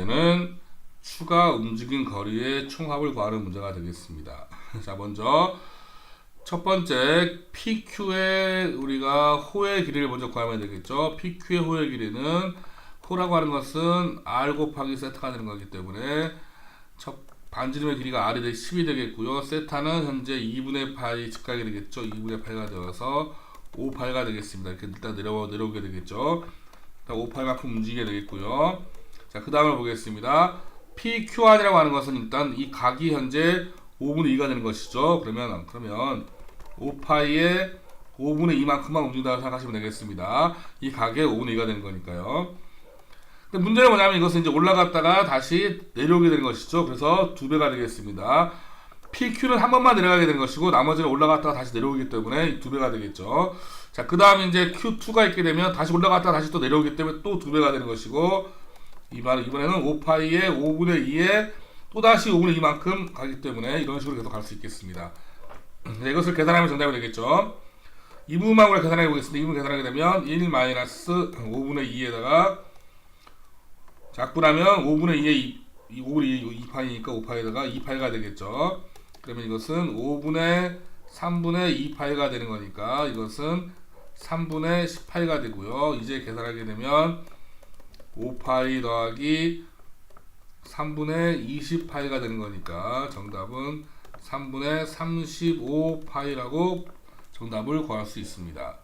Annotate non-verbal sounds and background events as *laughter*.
문제는 추가 움직인 거리의 총합을 구하는 문제가 되겠습니다. *laughs* 자, 먼저 첫 번째 PQ의 우리가 호의 길이를 먼저 구하면 되겠죠. PQ의 호의 길이는 호라고 하는 것은 R 곱하기 세타가 되는 거기 때문에 첫 반지름의 길이가 R이 되 10이 되겠고요. 세타는 현재 2분의 파이 직각이 되겠죠. 2분의 파이가 되어서 5파이가 되겠습니다. 이렇게 일단 내려 내려오게 되겠죠. 5파이만큼 움직이게 되겠고요. 자, 그 다음을 보겠습니다. PQR이라고 하는 것은 일단 이 각이 현재 5분의 2가 되는 것이죠. 그러면 그러면 5파이의 5분의 2만큼만 움직인다고 생각하시면 되겠습니다. 이 각의 5분의 2가 되는 거니까요. 근데 문제는 뭐냐면 이것은 이제 올라갔다가 다시 내려오게 되는 것이죠. 그래서 두 배가 되겠습니다. PQ는 한 번만 내려가게 되는 것이고 나머지는 올라갔다가 다시 내려오기 때문에 두 배가 되겠죠. 자, 그 다음에 이제 Q2가 있게 되면 다시 올라갔다가 다시 또 내려오기 때문에 또 두 배가 되는 것이고 이번 이번에는 5파이의 5분의 2에 또 다시 5분의 2만큼 가기 때문에 이런 식으로 계속 갈 수 있겠습니다. 네, 이것을 계산하면 정답이 되겠죠. 이 부분만 우리가 계산해 보겠습니다. 이 부분 계산하게 되면 1 마이너스 5분의 2에다가 작분하면 5분의 2에 2, 5분의 2, 2파이니까 5파이에다가 2파이가 되겠죠. 그러면 이것은 5분의 3분의 2파이가 되는 거니까 이것은 3분의 10파이가 되고요. 이제 계산하게 되면 5파이 더하기 3분의 20파이가 되는 거니까 정답은 3분의 35파이라고 정답을 구할 수 있습니다.